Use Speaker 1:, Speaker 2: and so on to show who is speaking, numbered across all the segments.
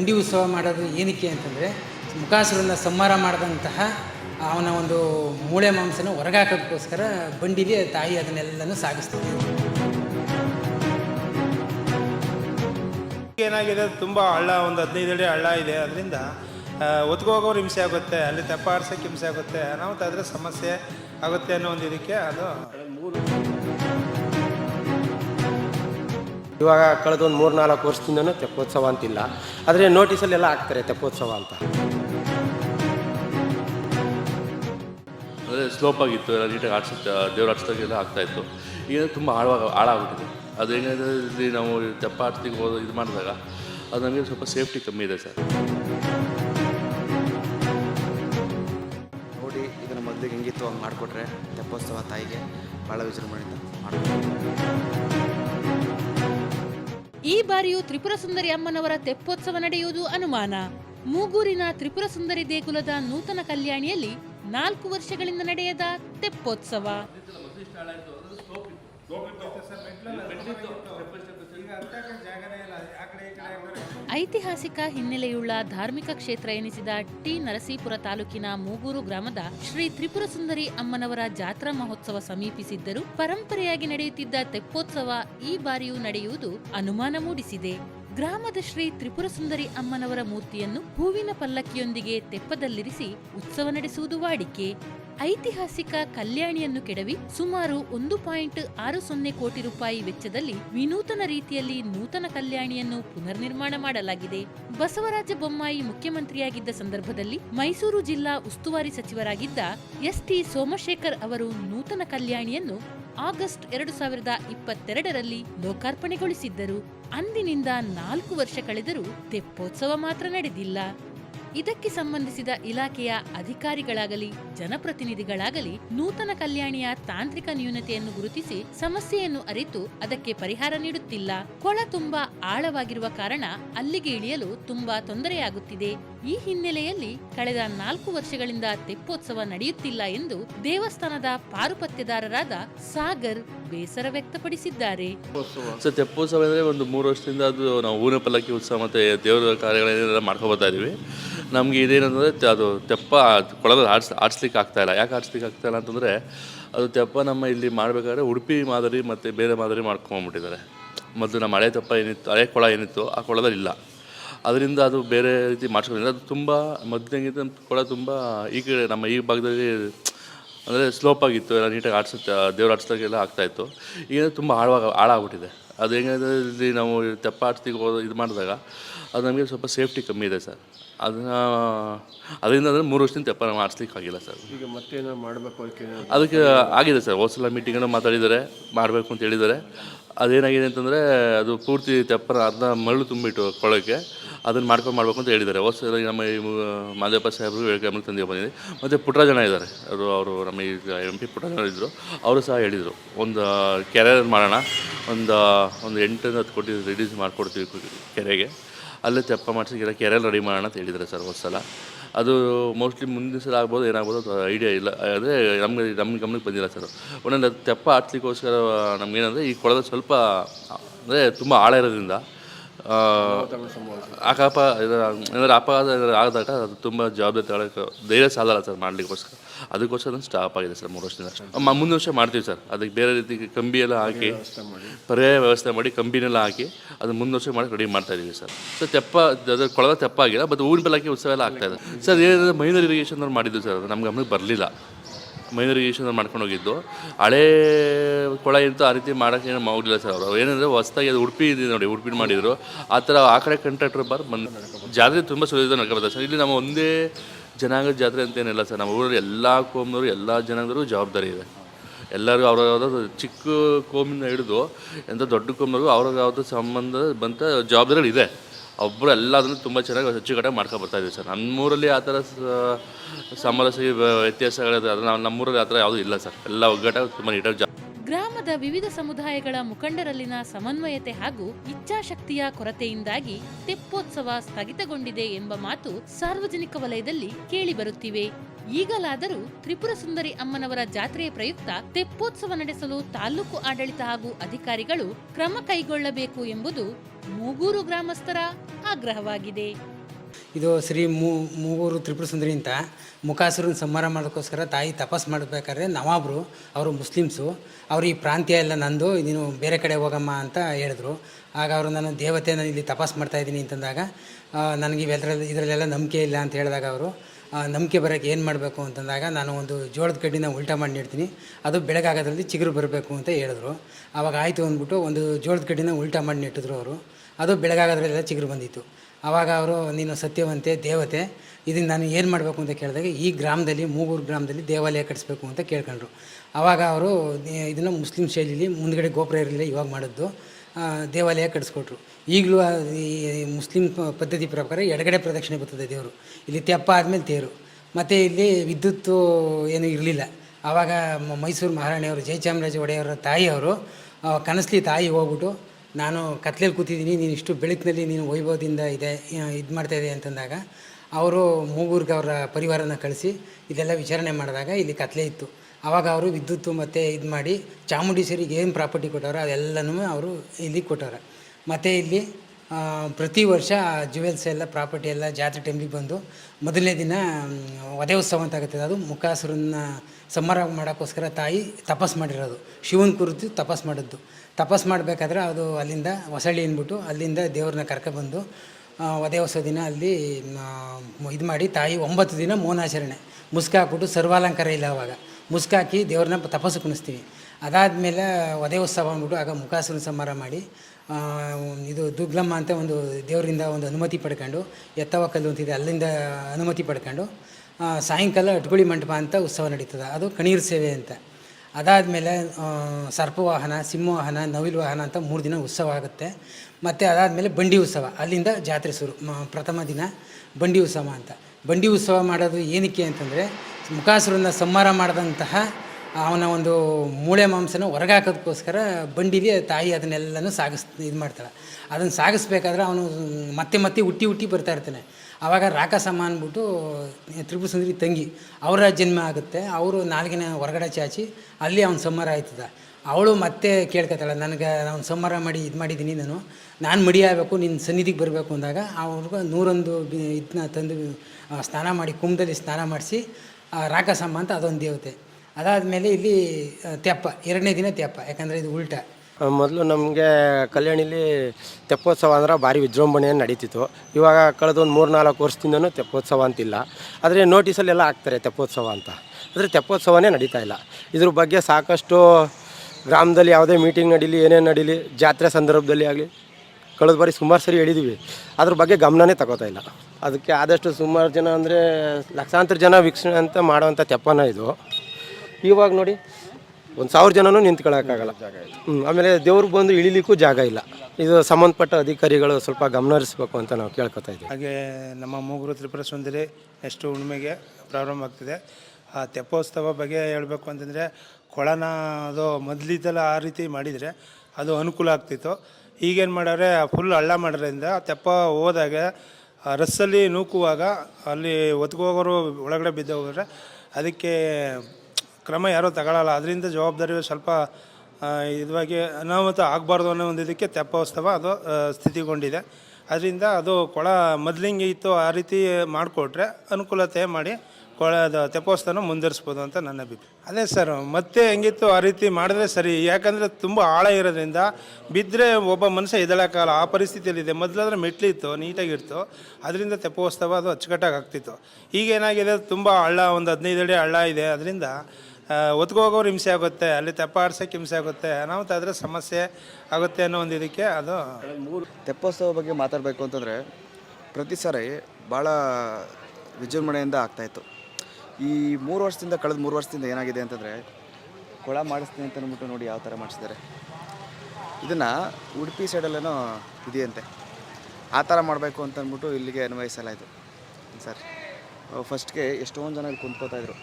Speaker 1: ಬಂಡಿ ಉತ್ಸವ ಮಾಡೋದು ಏನಕ್ಕೆ ಅಂತಂದರೆ ಮುಖಾಸುರನ ಸಂಹಾರ ಮಾಡಿದಂತಹ ಅವನ ಒಂದು ಮೂಳೆ ಮಾಂಸನ ಹೊರಗಾಕೋದಕ್ಕೋಸ್ಕರ ಬಂಡಿಲಿ ತಾಯಿ ಅದನ್ನೆಲ್ಲನೂ ಸಾಗಿಸ್ತೀವಿ
Speaker 2: ಏನಾಗಿದೆ? ತುಂಬ ಹಳ್ಳ ಒಂದು ಹದಿನೈದು ಅಡಿ ಹಳ್ಳ ಇದೆ. ಅದರಿಂದ ಒತ್ಕೋಗೋರು ಹಿಂಸೆ ಆಗುತ್ತೆ ಅಲ್ಲಿ ತೆಪ್ಪ ಆಡ್ಸೋಕ್ಕೆ ಹಿಂಸೆ ಆಗುತ್ತೆ ಅನಾಹುತ ಆದರೆ ಸಮಸ್ಯೆ ಆಗುತ್ತೆ ಅನ್ನೋ ಒಂದು ಇದಕ್ಕೆ ಅದು
Speaker 3: ಇವಾಗ ಕಳೆದ ಒಂದು ಮೂರು ನಾಲ್ಕು ವರ್ಷದಿಂದನೂ ತೆಪ್ಪೋತ್ಸವ ಅಂತಿಲ್ಲ. ಆದರೆ ನೋಟಿಸಲ್ಲೆಲ್ಲ ಹಾಕ್ತಾರೆ ತೆಪ್ಪೋತ್ಸವ ಅಂತ.
Speaker 4: ಅದೇ ಸ್ಲೋಪ್ ಆಗಿತ್ತು ಎಲ್ಲ ನೀಟಾಗಿ ಆಡ್ಸ ದೇವ್ರ ಆಗ್ತಾ ಇತ್ತು. ಈಗ ತುಂಬ ಆಳವಾಗ ಹಾಳಾಗ್ಬಿಟ್ಟಿದೆ. ಅದು ಹೆಂಗಂದ್ರೆ ಇಲ್ಲಿ ನಾವು ತೆಪ್ಪ ಆಡ್ತಿಗೆ ಹೋದ ಇದು ಮಾಡಿದಾಗ ಅದು ನಮಗೆ ಸ್ವಲ್ಪ ಸೇಫ್ಟಿ ಕಮ್ಮಿ ಇದೆ ಸರ್.
Speaker 5: ನೋಡಿ ಇದನ್ನು ಮೊದಲಿಗೆ ಹೆಂಗಿತ್ತು ಹಂಗೆ ಮಾಡಿಕೊಟ್ರೆ ತೆಪ್ಪೋತ್ಸವ ತಾಯಿಗೆ ಭಾಳ ವಿಜೃಂಭಣೆಯಿಂದ ಮಾಡ್ತಾರೆ
Speaker 6: ಈ ಬಾರಿಯೂ ತ್ರಿಪುರ ಸುಂದರಿ ಅಮ್ಮನವರ ತೆಪ್ಪೋತ್ಸವ ನಡೆಯುವುದು ಅನುಮಾನ. ಮೂಗೂರಿನ ತ್ರಿಪುರ ಸುಂದರಿ ದೇಗುಲದ ನೂತನ ಕಲ್ಯಾಣಿಯಲ್ಲಿ ನಾಲ್ಕು ವರ್ಷಗಳಿಂದ ನಡೆಯದ ತೆಪ್ಪೋತ್ಸವ. ಐತಿಹಾಸಿಕ ಹಿನ್ನೆಲೆಯುಳ್ಳ ಧಾರ್ಮಿಕ ಕ್ಷೇತ್ರ ಎನಿಸಿದ ಟಿ ನರಸೀಪುರ ತಾಲೂಕಿನ ಮೂಗೂರು ಗ್ರಾಮದ ಶ್ರೀ ತ್ರಿಪುರ ಸುಂದರಿ ಅಮ್ಮನವರ ಜಾತ್ರಾ ಮಹೋತ್ಸವ ಸಮೀಪಿಸಿದ್ದರೂ ಪರಂಪರೆಯಾಗಿ ನಡೆಯುತ್ತಿದ್ದ ತೆಪ್ಪೋತ್ಸವ ಈ ಬಾರಿಯೂ ನಡೆಯುವುದು ಅನುಮಾನ ಮೂಡಿಸಿದೆ. ಗ್ರಾಮದ ಶ್ರೀ ತ್ರಿಪುರ ಸುಂದರಿ ಅಮ್ಮನವರ ಮೂರ್ತಿಯನ್ನು ಹೂವಿನ ಪಲ್ಲಕ್ಕಿಯೊಂದಿಗೆ ತೆಪ್ಪದಲ್ಲಿರಿಸಿ ಉತ್ಸವ ನಡೆಸುವುದು ವಾಡಿಕೆ. ಐತಿಹಾಸಿಕ ಕಲ್ಯಾಣಿಯನ್ನು ಕೆಡವಿ ಸುಮಾರು ಒಂದು ಪಾಯಿಂಟ್ ಆರು ಸೊನ್ನೆ ಕೋಟಿ ರೂಪಾಯಿ ವೆಚ್ಚದಲ್ಲಿ ವಿನೂತನ ರೀತಿಯಲ್ಲಿ ನೂತನ ಕಲ್ಯಾಣಿಯನ್ನು ಪುನರ್ನಿರ್ಮಾಣ ಮಾಡಲಾಗಿದೆ. ಬಸವರಾಜ ಬೊಮ್ಮಾಯಿ ಮುಖ್ಯಮಂತ್ರಿಯಾಗಿದ್ದ ಸಂದರ್ಭದಲ್ಲಿ ಮೈಸೂರು ಜಿಲ್ಲಾ ಉಸ್ತುವಾರಿ ಸಚಿವರಾಗಿದ್ದ ಎಸ್ಟಿ ಸೋಮಶೇಖರ್ ಅವರು ನೂತನ ಕಲ್ಯಾಣಿಯನ್ನು ಆಗಸ್ಟ್ ಎರಡು ಸಾವಿರದ ಇಪ್ಪತ್ತೆರಡರಲ್ಲಿ ಲೋಕಾರ್ಪಣೆಗೊಳಿಸಿದ್ದರು. ಅಂದಿನಿಂದ ನಾಲ್ಕು ವರ್ಷ ಕಳೆದರೂ ತೆಪ್ಪೋತ್ಸವ ಮಾತ್ರ ನಡೆದಿಲ್ಲ. ಇದಕ್ಕೆ ಸಂಬಂಧಿಸಿದ ಇಲಾಖೆಯ ಅಧಿಕಾರಿಗಳಾಗಲಿ, ಜನಪ್ರತಿನಿಧಿಗಳಾಗಲಿ ನೂತನ ಕಲ್ಯಾಣಿಯ ತಾಂತ್ರಿಕ ನ್ಯೂನತೆಯನ್ನು ಗುರುತಿಸಿ ಸಮಸ್ಯೆಯನ್ನು ಅರಿತು ಅದಕ್ಕೆ ಪರಿಹಾರ ನೀಡುತ್ತಿಲ್ಲ. ಕೊಳ ತುಂಬಾ ಆಳವಾಗಿರುವ ಕಾರಣ ಅಲ್ಲಿಗೆ ಇಳಿಯಲು ತುಂಬಾ ತೊಂದರೆಯಾಗುತ್ತಿದೆ. ಈ ಹಿನ್ನೆಲೆಯಲ್ಲಿ ಕಳೆದ ನಾಲ್ಕು ವರ್ಷಗಳಿಂದ ತೆಪ್ಪೋತ್ಸವ ನಡೆಯುತ್ತಿಲ್ಲ ಎಂದು ದೇವಸ್ಥಾನದ ಪಾರುಪತ್ಯದಾರರಾದ ಸಾಗರ್ ಬೇಸರ ವ್ಯಕ್ತಪಡಿಸಿದ್ದಾರೆ.
Speaker 4: ತೆಪ್ಪೋತ್ಸವ ಅಂದರೆ ಒಂದು ಮೂರು ವರ್ಷದಿಂದ ಅದು ನಾವು ಊನ ಪಲ್ಲಕ್ಕಿ ಉತ್ಸವ ಮತ್ತು ದೇವರ ಕಾರ್ಯಗಳನ್ನೆಲ್ಲ ಮಾಡ್ಕೊಬೋತಾ ಇದ್ದೀವಿ ನಮಗೆ ಇದೇನಂದ್ರೆ ಅದು ತೆಪ್ಪ ಕೊಳದಲ್ಲಿ ಆಡ್ಸ್ ಆಡಿಸ್ಲಿಕ್ಕೆ ಆಗ್ತಾಯಿಲ್ಲ ಯಾಕೆ ಆಡಿಸ್ಲಿಕ್ಕೆ ಆಗ್ತಾಯಿಲ್ಲ ಅಂತಂದರೆ ಅದು ತೆಪ್ಪ ನಮ್ಮ ಇಲ್ಲಿ ಮಾಡಬೇಕಾದ್ರೆ ಉಡುಪಿ ಮಾದರಿ ಮತ್ತು ಬೇರೆ ಮಾದರಿ ಮಾಡ್ಕೊಂಬಿಟ್ಟಿದ್ದಾರೆ. ಮೊದಲು ನಮ್ಮ ಹಳೆ ತೆಪ್ಪ ಏನಿತ್ತು, ಹಳೆ ಕೊಳ ಏನಿತ್ತು, ಆ ಕೊಳದಲ್ಲಿ ಇಲ್ಲ. ಅದರಿಂದ ಅದು ಬೇರೆ ರೀತಿ ಮಾಡ್ಸ್ಕೊಂಡಿಲ್ಲ ಅದು ತುಂಬ ಮೊದಲು ಹೆಂಗಿತ್ತು ಕೊಳ ತುಂಬ ಈ ಕಡೆ ನಮ್ಮ ಈ ಭಾಗದಲ್ಲಿ ಅಂದರೆ ಸ್ಲೋಪ್ ಆಗಿತ್ತು ಎಲ್ಲ ನೀಟಾಗಿ ಆಡಿಸುತ್ತೆ ದೇವ್ರ ಆಡಿಸ್ದಾಗೆಲ್ಲ ಆಗ್ತಾಯಿತ್ತು ಈಗ ತುಂಬ ಆಳವಾಗ ಹಾಳಾಗ್ಬಿಟ್ಟಿದೆ. ಅದು ಹೆಂಗಂದ್ರೆ ಇಲ್ಲಿ ನಾವು ತೆಪ್ಪ ಆಡ್ಸ್ತಿಗೆ ಹೋದ ಇದು ಮಾಡಿದಾಗ ಅದು ನಮಗೆ ಸ್ವಲ್ಪ ಸೇಫ್ಟಿ ಕಮ್ಮಿ ಇದೆ ಸರ್. ಅದನ್ನು ಅದರಿಂದ ಅಂದರೆ ಮೂರು ವರ್ಷದಿಂದ ತೆಪ್ಪ ನಾವು ಆಡಿಸ್ಲಿಕ್ಕೆ ಆಗಿಲ್ಲ ಸರ್.
Speaker 3: ಈಗ ಮತ್ತೇನೋ ಮಾಡಬೇಕು ಅದಕ್ಕೆ
Speaker 4: ಅದಕ್ಕೆ ಆಗಿದೆ ಸರ್. ಹೋಸಲ ಮೀಟಿಂಗನ್ನು ಮಾತಾಡಿದ್ದಾರೆ ಮಾಡಬೇಕು ಅಂತ ಹೇಳಿದ್ದಾರೆ. ಅದೇನಾಗಿದೆ ಅಂತಂದರೆ ಅದು ಪೂರ್ತಿ ತೆಪ್ಪನ ಅರ್ಧ ಮರಳು ತುಂಬಿಟ್ಟು ಕೊಳಕ್ಕೆ. ಅದನ್ನು ಮಾಡ್ಕೊಂಡು ಮಾಡಬೇಕು ಅಂತ ಹೇಳಿದ್ದಾರೆ. ಹೋದ ಸಲ ನಮ್ಮ ಈ ಮಾದೇವಪ್ಪ ಸಾಹೇಬರು ಗಮನಕ್ಕೆ ತಂದೆ ಬಂದಿದೆ. ಮತ್ತು ಪುಟ್ಟ ಇದ್ದಾರೆ. ಅವರು ಅವರು ನಮ್ಮ ಈ ಎಂ ಪಿ ಪುಟ್ಟ ಇದ್ದರು ಅವರು ಸಹ ಹೇಳಿದರು, ಒಂದು ಕೆರೆ ಮಾಡೋಣ. ಒಂದು ಒಂದು ಎಂಟರಿಂದ ಹತ್ತು ಕೋಟಿ ರಿಲೀಸ್ ಮಾಡಿಕೊಡ್ತೀವಿ ಕೆರೆಗೆ. ಅಲ್ಲೇ ತೆಪ್ಪ ಮಾಡಿಸಿ ಕೆರೆಯಲ್ಲಿ ರೆಡಿ ಮಾಡೋಣ ಅಂತ ಹೇಳಿದ್ದಾರೆ ಸರ್ ಒಂದು ಸಲ. ಅದು ಮೋಸ್ಟ್ಲಿ ಮುಂದಿನ ಸಲ ಆಗ್ಬೋದು, ಏನಾಗ್ಬೋದು ಐಡಿಯಾ ಇಲ್ಲ. ಅಂದರೆ ನಮಗೆ ನಮ್ಮ ಗಮನಕ್ಕೆ ಬಂದಿಲ್ಲ ಸರ್. ಒಂದೊಂದು ತೆಪ್ಪ ಹಾಕ್ಲಿಕ್ಕೋಸ್ಕರ ನಮಗೇನಂದರೆ ಈ ಕೊಳದ ಸ್ವಲ್ಪ ಅಂದರೆ ತುಂಬ ಆಳ ಇರೋದ್ರಿಂದ ಆ, ಅಕಪ ಏನಾದ್ರು ಅಪಘಾತ ಏನಾದ್ರು ಆದಾಗ ಅದು ತುಂಬ ಜವಾಬ್ದಾರಿ ತಗೊಳ್ಳೋಕೆ ಧೈರ್ಯ ಸಾಲಲ್ಲ ಸರ್ ಮಾಡಲಿಕ್ಕೋಸ್ಕರ. ಅದಕ್ಕೋಸ್ಕರ ಅದನ್ನು ಸ್ಟಾಪ್ ಆಗಿದೆ ಸರ್ ಮೂರು ವರ್ಷದಿಂದ ಮುಂದಿನ ವರ್ಷ ಮಾಡ್ತೀವಿ ಸರ್. ಅದಕ್ಕೆ ಬೇರೆ ರೀತಿ ಕಂಬಿ ಎಲ್ಲ ಹಾಕಿ ಪರ್ಯಾಯ ವ್ಯವಸ್ಥೆ ಮಾಡಿ ಕಂಬಿನೆಲ್ಲ ಹಾಕಿ ಅದು ಮುಂದಿನ ವರ್ಷ ಮಾಡಿ ರೆಡಿ ಮಾಡ್ತಾ ಇದೀವಿ ಸರ್. ಸರ್ ತೆಪ್ಪ ಅದು ಕೊಳದ ತೆಪ್ಪ ಆಗಿಲ್ಲ ಬಟ್ ಊರಿನ ಬೆಲಕ್ಕೆ ಉತ್ಸವ ಎಲ್ಲ ಆಗ್ತಾ ಇದೆ. ಸರ್ ಏನಾದರೂ ಮೈನರ್ ಇರಿಗೇಷನ್ ಅವ್ರು ಮಾಡಿದ್ದು ಸರ್ ಅದು ನಮ್ಗೆ ಗಮನಕ್ಕೆ ಬರಲಿಲ್ಲ. ಮೈನರ್ ಇರಿಗೇಷನ್ ಮಾಡ್ಕೊಂಡು ಹೋಗಿದ್ದು. ಹಳೇ ಕೊಳ ಅಂತ ಆ ರೀತಿ ಮಾಡೋಕ್ಕೆ ಏನು ಹೋಗಲಿಲ್ಲ ಸರ್ ಅವರು. ಏನಂದರೆ ಹೊಸ್ದಾಗಿ ಅದು ಉಡುಪಿ ಇದೆ ನೋಡಿ ಉಡುಪಿ ಮಾಡಿದರು. ಆ ಥರ ಆ ಕಡೆ ಕಂಟ್ರಾಕ್ಟರ್ ಬಾರ್ ಬಂದು ಜಾತ್ರೆ ತುಂಬ ಸುಲಭ ನಡ್ಕೊಬೋದು ಸರ್. ಇಲ್ಲಿ ನಮ್ಮ ಒಂದೇ ಜನಾಂಗದ ಜಾತ್ರೆ ಅಂತೇನಿಲ್ಲ ಸರ್. ನಮ್ಮ ಊರಲ್ಲಿ ಎಲ್ಲ ಕೋಮ್ನವರು, ಎಲ್ಲ ಜನಾಂಗದವರು ಜವಾಬ್ದಾರಿ ಇದೆ. ಎಲ್ಲರೂ ಅವ್ರ ಯಾವುದಾದ್ರು ಚಿಕ್ಕ ಕೋಮಿಂದ ಹಿಡಿದು ಎಂಥ ದೊಡ್ಡ ಕೋಮ್ನವ್ರಿಗೂ ಅವ್ರಿಗೆ ಯಾವುದೋ ಸಂಬಂಧ ಬಂತ ಜವಾಬ್ದಾರಿಗಳು ಇದೆ ಒಬ್ಬರು ಎಲ್ಲದನ್ನು ತುಂಬ ಚೆನ್ನಾಗಿ ಅಚ್ಚುಕಟ್ಟಾಗಿ ಮಾಡ್ಕೊಂಡು ಬರ್ತಾ ಇದ್ದೀವಿ ಸರ್. ನಮ್ಮೂರಲ್ಲಿ ಆ ಥರ ಸಮರಸ ವ್ಯತ್ಯಾಸಗಳಿದೆ ಅದು ನಮ್ಮೂರಲ್ಲಿ ಆ ಥರ ಯಾವುದೂ ಇಲ್ಲ ಸರ್. ಎಲ್ಲ ಒಗ್ಗಟ್ಟಾಗಿ ತುಂಬ ನೀಟಾಗಿ ಜಾ
Speaker 6: ಗ್ರಾಮದ ವಿವಿಧ ಸಮುದಾಯಗಳ ಮುಖಂಡರಲ್ಲಿನ ಸಮನ್ವಯತೆ ಹಾಗೂ ಇಚ್ಛಾಶಕ್ತಿಯ ಕೊರತೆಯಿಂದಾಗಿ ತೆಪ್ಪೋತ್ಸವ ಸ್ಥಗಿತಗೊಂಡಿದೆ ಎಂಬ ಮಾತು ಸಾರ್ವಜನಿಕ ವಲಯದಲ್ಲಿ ಕೇಳಿಬರುತ್ತಿವೆ. ಈಗಲಾದರೂ ತ್ರಿಪುರ ಸುಂದರಿ ಅಮ್ಮನವರ ಜಾತ್ರೆಯ ಪ್ರಯುಕ್ತ ತೆಪ್ಪೋತ್ಸವ ನಡೆಸಲು ತಾಲೂಕು ಆಡಳಿತ ಹಾಗೂ ಅಧಿಕಾರಿಗಳು ಕ್ರಮ ಕೈಗೊಳ್ಳಬೇಕು ಎಂಬುದು ಮೂಗೂರು ಗ್ರಾಮಸ್ಥರ ಆಗ್ರಹವಾಗಿದೆ.
Speaker 1: ಇದು ಶ್ರೀ ಮೂಗೂರು ತ್ರಿಪುರ ಸುಂದರಿ ಅಂತ ಮುಖಾಸುರನ ಸಂಹಾರ ಮಾಡೋಕ್ಕೋಸ್ಕರ ತಾಯಿ ತಪಸ್ ಮಾಡಬೇಕಾದ್ರೆ ನವಾಬ್ರು, ಅವರು ಮುಸ್ಲಿಮ್ಸು, ಅವರು ಈ ಪ್ರಾಂತ್ಯ ಎಲ್ಲ ನಂದು, ನೀನು ಬೇರೆ ಕಡೆ ಹೋಗಮ್ಮ ಅಂತ ಹೇಳಿದ್ರು. ಆಗ ಅವರು ನಾನು ದೇವತೆ ನಾನು ಇಲ್ಲಿ ತಪಸ್ ಮಾಡ್ತಾ ಇದ್ದೀನಿ ಅಂತಂದಾಗ ನನಗೆ ಇವೆಲ್ಲರಲ್ಲಿ ಇದರಲ್ಲೆಲ್ಲ ನಂಬಿಕೆ ಇಲ್ಲ ಅಂತ ಹೇಳಿದಾಗ ಅವರು ನಂಬಿಕೆ ಬರೋಕ್ಕೆ ಏನು ಮಾಡಬೇಕು ಅಂತಂದಾಗ ನಾನು ಒಂದು ಜೋಳದ ಕಡ್ಡಿನ ಉಲ್ಟಾ ಮಾಡಿ ನೀಡ್ತೀನಿ. ಅದು ಬೆಳಗಾಗೋದ್ರಲ್ಲಿ ಚಿಗುರು ಬರಬೇಕು ಅಂತ ಹೇಳಿದ್ರು. ಆವಾಗ ಆಯಿತು ಅಂದ್ಬಿಟ್ಟು ಒಂದು ಜೋಳದ ಕಡ್ಡಿನ ಉಲ್ಟಾ ಮಾಡಿ ನೆಟ್ಟಿದ್ರು ಅವರು. ಅದು ಬೆಳಗಾಗೋದ್ರಲ್ಲೆಲ್ಲ ಚಿಗುರು ಬಂದಿತ್ತು. ಆವಾಗ ಅವರು, ನೀನು ಸತ್ಯವಂತೆ, ದೇವತೆ, ಇದನ್ನು ನಾನು ಏನು ಮಾಡಬೇಕು ಅಂತ ಕೇಳಿದಾಗ, ಈ ಗ್ರಾಮದಲ್ಲಿ, ಮೂಗೂರು ಗ್ರಾಮದಲ್ಲಿ ದೇವಾಲಯ ಕಟ್ಟಿಸ್ಬೇಕು ಅಂತ ಕೇಳ್ಕೊಂಡ್ರು. ಆವಾಗ ಅವರು ಇದನ್ನು ಮುಸ್ಲಿಂ ಶೈಲಿಲಿ ಮುಂದ್ಗಡೆ ಗೋಪುರ ಇರಲಿಲ್ಲ, ಇವಾಗ ಮಾಡಿದ್ದು ದೇವಾಲಯ ಕಟ್ಟಿಸ್ಕೊಟ್ರು ಈಗಲೂ ಈ ಮುಸ್ಲಿಂ ಪದ್ಧತಿ ಪ್ರಕಾರ ಎಡಗಡೆ ಪ್ರದಕ್ಷಿಣೆ ಬರ್ತದೆ ದೇವರು. ಇಲ್ಲಿ ತೆಪ್ಪ ಆದಮೇಲೆ ತೇರು. ಮತ್ತು ಇಲ್ಲಿ ವಿದ್ಯುತ್ತು ಏನು ಇರಲಿಲ್ಲ. ಆವಾಗ ಮೈಸೂರು ಮಹಾರಾಣಿಯವರು, ಜಯಚಾಮರಾಜ ಒಡೆಯವರ ತಾಯಿಯವರು ಕನಸ್ಲಿ ತಾಯಿ ಹೋಗ್ಬಿಟ್ಟು ನಾನು ಕತ್ಲೇಲಿ ಕೂತಿದ್ದೀನಿ, ನೀನು ಇಷ್ಟು ಬೆಳಕಿನಲ್ಲಿ ನೀನು ವೈಭವದಿಂದ ಇದೆ ಇದು ಮಾಡ್ತಾ ಇದೆ ಅಂತಂದಾಗ ಅವರು ಮೂಗೂರ್ಗೆ ಅವರ ಪರಿವಾರನ ಕಳಿಸಿ ಇದೆಲ್ಲ ವಿಚಾರಣೆ ಮಾಡಿದಾಗ ಇಲ್ಲಿ ಕತ್ಲೆ ಇತ್ತು. ಆವಾಗ ಅವರು ವಿದ್ಯುತ್ತು ಮತ್ತು ಇದು ಮಾಡಿ ಚಾಮುಂಡೇಶ್ವರಿಗೆ ಏನು ಪ್ರಾಪರ್ಟಿ ಕೊಟ್ಟವ್ರೆ ಅದೆಲ್ಲನೂ ಅವರು ಇಲ್ಲಿ ಕೊಟ್ಟವ್ರೆ. ಮತ್ತು ಇಲ್ಲಿ ಪ್ರತಿ ವರ್ಷ ಜುವೆಲ್ಸ್ ಎಲ್ಲ ಪ್ರಾಪರ್ಟಿ ಎಲ್ಲ ಜಾತ್ರೆ ಟೈಮಿಗೆ ಬಂದು ಮೊದಲನೇ ದಿನ ವಧೆ ಉತ್ಸವ ಅಂತ ಆಗುತ್ತೆ. ಅದು ಮುಖಾಸುರನ್ನ ಸಂಹಾರ ಮಾಡೋಕ್ಕೋಸ್ಕರ ತಾಯಿ ತಪಸ್ ಮಾಡಿರೋದು. ಶಿವನ ಕುರಿತು ತಪಸ್ ಮಾಡಿದ್ದು. ತಪಸ್ ಮಾಡಬೇಕಾದ್ರೆ ಅದು ಅಲ್ಲಿಂದ ಹೊಸಳ್ಳಿ ಅಂದ್ಬಿಟ್ಟು ಅಲ್ಲಿಂದ ದೇವ್ರನ್ನ ಕರ್ಕೊಬಂದು ಒದೇ ಉತ್ಸವ ದಿನ ಅಲ್ಲಿ ಇದು ಮಾಡಿ ತಾಯಿ ಒಂಬತ್ತು ದಿನ ಮೌನಾಚರಣೆ. ಮುಸ್ಕ ಹಾಕ್ಬಿಟ್ಟು ಸರ್ವಾಲಂಕಾರ ಇಲ್ಲ ಅವಾಗ. ಮುಸ್ಕ ಹಾಕಿ ದೇವ್ರನ್ನ ತಪಸ್ಸು ಕುಣಿಸ್ತೀವಿ. ಅದಾದಮೇಲೆ ವಧೆ ಉತ್ಸವ ಅಂದ್ಬಿಟ್ಟು ಆಗ ಮುಖಾಸುರನ ಸಂಹಾರ ಮಾಡಿ ಇದು ದುಗ್ಲಮ್ಮ ಅಂತ ಒಂದು ದೇವರಿಂದ ಒಂದು ಅನುಮತಿ ಪಡ್ಕೊಂಡು, ಎತ್ತವ ಕಲ್ಲು ಅಂತಿದೆ ಅಲ್ಲಿಂದ ಅನುಮತಿ ಪಡ್ಕೊಂಡು ಸಾಯಂಕಾಲ ಅಟ್ಗುಳಿ ಮಂಟಪ ಅಂತ ಉತ್ಸವ ನಡೀತದೆ. ಅದು ಕಣೀರ್ ಸೇವೆ ಅಂತ. ಅದಾದಮೇಲೆ ಸರ್ಪವಾಹನ, ಸಿಂಹವಾಹನ, ನವಿಲು ವಾಹನ ಅಂತ ಮೂರು ದಿನ ಉತ್ಸವ ಆಗುತ್ತೆ. ಮತ್ತು ಅದಾದಮೇಲೆ ಬಂಡಿ ಉತ್ಸವ, ಅಲ್ಲಿಂದ ಜಾತ್ರೆ ಶುರು ಪ್ರಥಮ ದಿನ ಬಂಡಿ ಉತ್ಸವ ಅಂತ. ಬಂಡಿ ಉತ್ಸವ ಮಾಡೋದು ಏನಕ್ಕೆ ಅಂತಂದರೆ ಮುಖಾಸುರನ್ನ ಸಂಹಾರ ಮಾಡಿದಂತಹ ಅವನ ಒಂದು ಮೂಳೆ ಮಾಂಸನ ಹೊರಗಾಕೋದಕ್ಕೋಸ್ಕರ ಬಂಡಿಲಿ ತಾಯಿ ಅದನ್ನೆಲ್ಲನೂ ಸಾಗಿಸ್, ಇದು ಮಾಡ್ತಾಳೆ. ಅದನ್ನು ಸಾಗಿಸ್ಬೇಕಾದ್ರೆ ಅವನು ಮತ್ತೆ ಮತ್ತೆ ಹುಟ್ಟಿ ಹುಟ್ಟಿ ಬರ್ತಾ ಇರ್ತಾನೆ. ಆವಾಗ ರಾಕಸಮ್ಮ ಅಂದ್ಬಿಟ್ಟು ತ್ರಿಪುಸುಂದರಿ ತಂಗಿ, ಅವರ ಜನ್ಮ ಆಗುತ್ತೆ. ಅವರು ನಾಲ್ಗಿನ ಹೊರಗಡೆ ಚಾಚಿ, ಅಲ್ಲಿ ಅವ್ನ ಸಂಹಾರ ಆಯ್ತದ. ಅವಳು ಮತ್ತೆ ಕೇಳ್ಕೊತಾಳೆ, ನನಗೆ ಅವ್ನು ಸಂಹಾರ ಮಾಡಿ, ಇದು ಮಾಡಿದ್ದೀನಿ ನಾನು. ನಾನು ಮಡಿ ಆಗಬೇಕು ನಿನ್ನ ಸನ್ನಿಧಿಗೆ ಬರಬೇಕು ಅಂದಾಗ ಅವ್ರಿಗೆ ನೂರೊಂದು ಇದನ್ನ ತಂದು ಸ್ನಾನ ಮಾಡಿ ಕುಂಭದಲ್ಲಿ ಸ್ನಾನ ಮಾಡಿಸಿ ರಾಕಸಮ್ಮ ಅಂತ ಅದೊಂದು ದೇವತೆ. ಅದಾದಮೇಲೆ ಇಲ್ಲಿ ಆ, ತೆಪ್ಪ ಎರಡನೇ ದಿನ ತೆಪ್ಪ ಯಾಕಂದರೆ ಇದು ಉಲ್ಟ.
Speaker 3: ಮೊದಲು ನಮಗೆ ಕಲ್ಯಾಣಿಲಿ ತೆಪ್ಪೋತ್ಸವ ಅಂದ್ರೆ ಭಾರಿ ವಿಜೃಂಭಣೆಯನ್ನು ನಡೀತಿತ್ತು. ಇವಾಗ ಕಳೆದ ಒಂದು ಮೂರು ನಾಲ್ಕು ವರ್ಷದಿಂದನೂ ತೆಪ್ಪೋತ್ಸವ ಅಂತಿಲ್ಲ. ಆದರೆ ನೋಟಿಸಲ್ಲೆಲ್ಲ ಹಾಕ್ತಾರೆ ತೆಪ್ಪೋತ್ಸವ ಅಂತ. ಆದರೆ ತೆಪ್ಪೋತ್ಸವನೇ ನಡೀತಾ ಇಲ್ಲ. ಇದ್ರ ಬಗ್ಗೆ ಸಾಕಷ್ಟು ಗ್ರಾಮದಲ್ಲಿ ಯಾವುದೇ ಮೀಟಿಂಗ್ ನಡೀಲಿ ಏನೇನು ನಡೀಲಿ ಜಾತ್ರೆ ಸಂದರ್ಭದಲ್ಲಿ ಆಗಲಿ ಕಳೆದ ಬಾರಿ ಸುಮಾರು ಸರಿ ಹೇಳಿದ್ದೀವಿ ಅದ್ರ ಬಗ್ಗೆ ಗಮನನೇ ತಗೋತಾ ಇಲ್ಲ. ಅದಕ್ಕೆ ಆದಷ್ಟು ಸುಮಾರು ಜನ ಅಂದರೆ ಲಕ್ಷಾಂತರ ಜನ ವೀಕ್ಷಣೆ ಅಂತ ಮಾಡೋವಂಥ ತೆಪ್ಪನ ಇದು. ಇವಾಗ ನೋಡಿ, ಒಂದು ಸಾವಿರ ಜನನೂ ನಿಂತ್ಕೊಳ್ಳೋಕ್ಕಾಗಲ್ಲ ಹ್ಞೂ ಆಮೇಲೆ ದೇವ್ರಿಗೆ ಬಂದು ಇಳಿಲಿಕ್ಕೂ ಜಾಗ ಇಲ್ಲ. ಇದು ಸಂಬಂಧಪಟ್ಟ ಅಧಿಕಾರಿಗಳು ಸ್ವಲ್ಪ ಗಮನ ಹರಿಸ್ಬೇಕು ಅಂತ ನಾವು ಕೇಳ್ಕೊತಾ ಇದ್ದೀವಿ.
Speaker 2: ಹಾಗೆ ನಮ್ಮ ಮೂಗರು ತ್ರಿಪುರ ಸುಂದರಿ ನೆಕ್ಸ್ಟ್ ಹುಣ್ಣಿಮೆಗೆ ಪ್ರಾರಂಭ ಆಗ್ತಿದೆ. ಆ ತೆಪ್ಪೋತ್ಸವ ಬಗ್ಗೆ ಹೇಳಬೇಕು ಅಂತಂದರೆ, ಕೊಳನ ಅದು ಮೊದಲಿದ್ದೆಲ್ಲ ಆ ರೀತಿ ಮಾಡಿದರೆ ಅದು ಅನುಕೂಲ ಆಗ್ತಿತ್ತು. ಈಗೇನು ಮಾಡಾರೆ ಫುಲ್ ಹಳ್ಳ ಮಾಡೋದ್ರಿಂದ ತೆಪ್ಪ ಹೋದಾಗ ರಸ್ಸಲ್ಲಿ ನೂಕುವಾಗ ಅಲ್ಲಿ ಒತ್ಕೋಗೋರು ಒಳಗಡೆ ಬಿದ್ದು ಅದಕ್ಕೆ ಕ್ರಮ ಯಾರೂ ತಗೊಳ್ಳಲ್ಲ ಅದರಿಂದ ಜವಾಬ್ದಾರಿ ಸ್ವಲ್ಪ ಇದಾಗಿ ಅನಾಹುತ ಆಗಬಾರ್ದು ಅನ್ನೋ ಒಂದು ಇದಕ್ಕೆ ತೆಪ್ಪೋತ್ಸವ ಅದು ಸ್ಥಿತಿಗೊಂಡಿದೆ. ಅದರಿಂದ ಅದು ಕೊಳ ಮೊದಲಿಂಗೆ ಇತ್ತು ಆ ರೀತಿ ಮಾಡಿಕೊಟ್ರೆ ಅನುಕೂಲತೆ ಮಾಡಿ ಕೊಳದ ತೆಪ್ಪೋತ್ಸವನ ಮುಂದುವರಿಸ್ಬೋದು ಅಂತ ನನ್ನ ಅಭಿಪ್ರಾಯ. ಅದೇ ಸರ್, ಮತ್ತೆ ಹೆಂಗಿತ್ತು ಆ ರೀತಿ ಮಾಡಿದ್ರೆ ಸರಿ. ಯಾಕಂದರೆ ತುಂಬ ಆಳ ಇರೋದ್ರಿಂದ ಬಿದ್ದರೆ ಒಬ್ಬ ಮನುಷ್ಯ ಎದಳಕ್ಕಾಗಲ್ಲ ಆ ಪರಿಸ್ಥಿತಿಯಲ್ಲಿದೆ. ಮೊದಲಾದ್ರೆ ಮೆಟ್ಲಿತ್ತು ನೀಟಾಗಿತ್ತು ಅದರಿಂದ ತೆಪ್ಪೋತ್ಸವ ಅದು ಅಚ್ಚುಕಟ್ಟಾಗಿ ಆಗ್ತಿತ್ತು. ಈಗ ಏನಾಗಿದೆ? ತುಂಬ ಹಳ್ಳ, ಒಂದು ಹದಿನೈದು ಅಡಿ ಹಳ್ಳ ಇದೆ. ಅದರಿಂದ ಒತ್ಕೋಗೋರು ಹಿಂಸೆ ಆಗುತ್ತೆ, ಅಲ್ಲಿ ತೆಪ್ಪ ಆಡ್ಸೋಕ್ಕೆ ಹಿಂಸೆ ಆಗುತ್ತೆ ಅನಾಹುತ ಆದರೆ ಸಮಸ್ಯೆ ಆಗುತ್ತೆ ಅನ್ನೋ ಒಂದು ಇದಕ್ಕೆ ಅದು ಮೂರು
Speaker 5: ತೆಪ್ಪೋತ್ಸವ ಬಗ್ಗೆ ಮಾತಾಡಬೇಕು ಅಂತಂದರೆ, ಪ್ರತಿ ಸಾರಿ ಭಾಳ ವಿಜೃಂಭಣೆಯಿಂದ ಆಗ್ತಾಯಿತ್ತು ಈ ಮೂರು ವರ್ಷದಿಂದ, ಕಳೆದ ಮೂರು ವರ್ಷದಿಂದ ಏನಾಗಿದೆ ಅಂತಂದರೆ, ಕೊಳ ಮಾಡಿಸ್ತೀನಿ ಅಂತ ಅಂದ್ಬಿಟ್ಟು ನೋಡಿ ಯಾವ ಥರ ಮಾಡಿಸಿದ್ದಾರೆ. ಇದನ್ನು ಉಡುಪಿ ಸೈಡಲ್ಲೇನೋ ಇದೆಯಂತೆ. ಆ ಥರ ಮಾಡಬೇಕು ಅಂತ ಅಂದ್ಬಿಟ್ಟು ಇಲ್ಲಿಗೆ ಅನ್ವಯಿಸಲಾಯಿತು. ಸರ್, ಫಸ್ಟ್ಗೆ ಎಷ್ಟೊಂದು ಜನ ಇಲ್ಲಿ ಕುಂತ್ಕೋತಾಯಿದ್ರು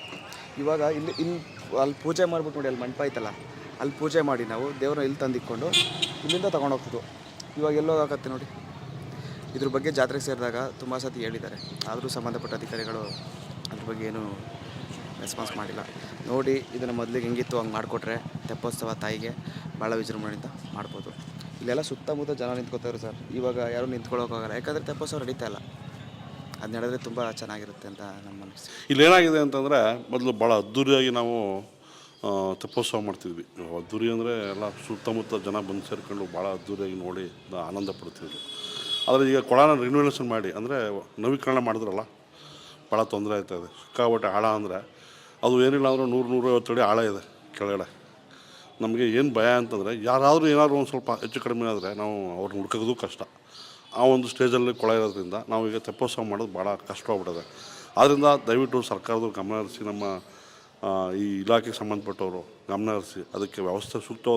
Speaker 5: ಇವಾಗ ಇಲ್ಲಿ ಇಲ್ಲಿ ಅಲ್ಲಿ ಪೂಜೆ ಮಾಡಿಬಿಟ್ಟು ನೋಡಿ, ಅಲ್ಲಿ ಮಂಟಪ ಐತಲ್ಲ, ಅಲ್ಲಿ ಪೂಜೆ ಮಾಡಿ ನಾವು ದೇವ್ರನ್ನ ಇಲ್ಲಿ ತಂದಿಕ್ಕೊಂಡು ಇಲ್ಲಿಂದ ತೊಗೊಂಡೋಗ್ತಿದ್ವು. ಇವಾಗ ಎಲ್ಲೋಗತ್ತೆ ನೋಡಿ. ಇದ್ರ ಬಗ್ಗೆ ಜಾತ್ರೆಗೆ ಸೇರಿದಾಗ ತುಂಬ ಸತಿ ಹೇಳಿದ್ದಾರೆ. ಆದರೂ ಸಂಬಂಧಪಟ್ಟ ಅಧಿಕಾರಿಗಳು ಅದ್ರ ಬಗ್ಗೆ ಏನು ರೆಸ್ಪಾನ್ಸ್ ಮಾಡಿಲ್ಲ. ನೋಡಿ, ಇದನ್ನು ಮೊದಲಿಗೆ ಹೆಂಗಿತ್ತು, ಹಂಗೆ ಮಾಡಿಕೊಟ್ರೆ ತೆಪ್ಪೋತ್ಸವ ತಾಯಿಗೆ ಭಾಳ ವಿಜೃಂಭಣೆಯಿಂದ ಮಾಡ್ಬೋದು. ಇಲ್ಲೆಲ್ಲ ಸುತ್ತಮುತ್ತ ಜನ ನಿಂತ್ಕೋತಾರೆ ಸರ್. ಇವಾಗ ಯಾರೂ ನಿಂತ್ಕೊಳ್ಳೋಕ್ಕಾಗಲ್ಲ ಯಾಕಂದರೆ ತೆಪ್ಪೋತ್ಸವ ನಡೀತಾ ಇಲ್ಲ. ಅದು ನಡೆದ್ರೆ ತುಂಬ ಚೆನ್ನಾಗಿರುತ್ತೆ ಅಂತ ನಮ್ಮ ಅನಿಸಿಕೆ
Speaker 7: ಇಲ್ಲಿ ಏನಾಗಿದೆ ಅಂತಂದರೆ ಮೊದಲು ಭಾಳ ಅದ್ದೂರಿಯಾಗಿ ನಾವು ತೆಪ್ಪೋತ್ಸವ ಮಾಡ್ತಿದ್ವಿ. ಅದ್ದೂರಿ ಅಂದರೆ ಎಲ್ಲ ಸುತ್ತಮುತ್ತ ಜನ ಬಂದು ಸೇರ್ಕೊಂಡು ಭಾಳ ಅದ್ದೂರಿಯಾಗಿ ನೋಡಿ ಆನಂದ ಪಡ್ತಿದ್ರು ಆದರೆ ಈಗ ಕೊಳನ ರಿನೋವೇಷನ್ ಮಾಡಿ, ಅಂದರೆ ನವೀಕರಣ ಮಾಡಿದ್ರಲ್ಲ, ಭಾಳ ತೊಂದರೆ ಆಯ್ತದೆ. ಸಿಕ್ಕಾಪಟ್ಟೆ ಆಳ ಅಂದರೆ ಅದು ಏನಿಲ್ಲ ಅಂದರೂ ನೂರು ನೂರೈವತ್ತು ಅಡಿ ಆಳ ಇದೆ ಕೆಳಗಡೆ. ನಮಗೆ ಏನು ಭಯ ಅಂತಂದರೆ ಯಾರಾದರೂ ಏನಾದರೂ ಒಂದು ಸ್ವಲ್ಪ ಹೆಚ್ಚು ಕಡಿಮೆ ಆದರೆ ನಾವು ಅವ್ರನ್ನ ಹುಡ್ಕೋದು ಕಷ್ಟ. ಆ ಒಂದು ಸ್ಟೇಜಲ್ಲಿ ಕೊಳ ಇರೋದ್ರಿಂದ ನಾವು ಈಗ ತೆಪ್ಪೋತ್ಸವ ಮಾಡೋದು ಭಾಳ ಕಷ್ಟವಾಗ್ಬಿಟ್ಟಿದೆ ಆದ್ದರಿಂದ ದಯವಿಟ್ಟು ಸರ್ಕಾರದವ್ರು ಗಮನ ಹರಿಸಿ ನಮ್ಮ ಈ ಇಲಾಖೆಗೆ ಸಂಬಂಧಪಟ್ಟವರು ಗಮನ ಹರಿಸಿ ಅದಕ್ಕೆ ವ್ಯವಸ್ಥೆ ಸೂಕ್ತವಾದ